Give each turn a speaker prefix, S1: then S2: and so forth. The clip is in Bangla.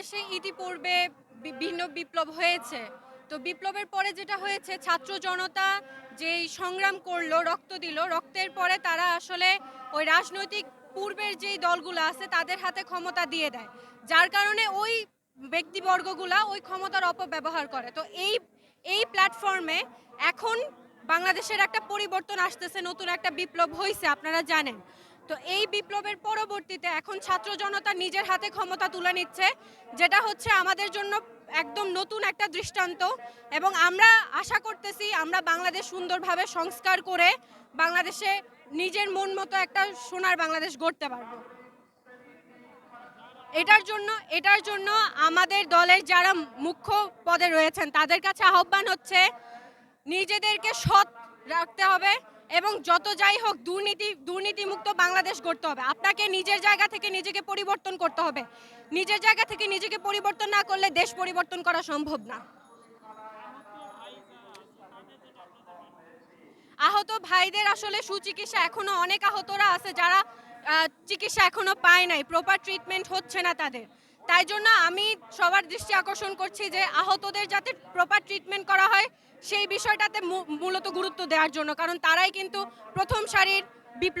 S1: বাংলাদেশে ইতিপূর্বে বি- ভিন্ন বিপ্লব হয়েছে। তো বিপ্লবের পরে যেটা হয়েছে, ছাত্র জনতা যেই সংগ্রাম করল, রক্ত দিল, রক্তের পরে তারা আসলে ওই রাজনৈতিক পূর্বের যেই দলগুলো আছে, তাদের হাতে ক্ষমতা দিয়ে দেয়। যার কারণে ওই ব্যক্তিবর্গগুলা ওই ক্ষমতার অপব্যবহার করে। তো এই এই প্ল্যাটফর্মে এখন বাংলাদেশের একটা পরিবর্তন আসতেছে, নতুন একটা বিপ্লব হয়েছে আপনারা জানেন। তো এই বিপ্লবের পরবর্তীতে এখন ছাত্র জনতা নিজের হাতে ক্ষমতা তুলে নিচ্ছে, যেটা হচ্ছে আমাদের জন্য একদম নতুন একটা দৃষ্টান্ত। এবং আমরা আশা করতেছি আমরা বাংলাদেশ সুন্দরভাবে সংস্কার করে বাংলাদেশে নিজের মন মতো একটা সোনার বাংলাদেশ গড়তে পারব। এটার জন্য এটার জন্য আমাদের দলের যারা মুখ্য পদে রয়েছেন, তাদের কাছে আহ্বান হচ্ছে, নিজেদেরকে সৎ রাখতে হবে। এবং যত যাই হোক, দুর্নীতি, দুর্নীতিমুক্ত বাংলাদেশ গড়তে হবে। আপনাকে নিজের জায়গা থেকে নিজেকে পরিবর্তন করতে হবে। নিজের জায়গা থেকে নিজেকে পরিবর্তন না করলে দেশ পরিবর্তন করা সম্ভব না। আহত ভাইদের আসলে সুচিকিৎসা এখনও অনেক আহতরা আছে যারা চিকিৎসা এখনও পায় নাই। প্রপার ট্রিটমেন্ট হচ্ছে না তাদের। তাই জন্য আমি সবার দৃষ্টি আকর্ষণ করছি যে আহতদের যাতে প্রপার ট্রিটমেন্ট করা হয়, সেই বিষয়টাতে মূলত গুরুত্ব দেওয়ার জন্য। কারণ তারাই কিন্তু প্রথম সারির বিপ্লব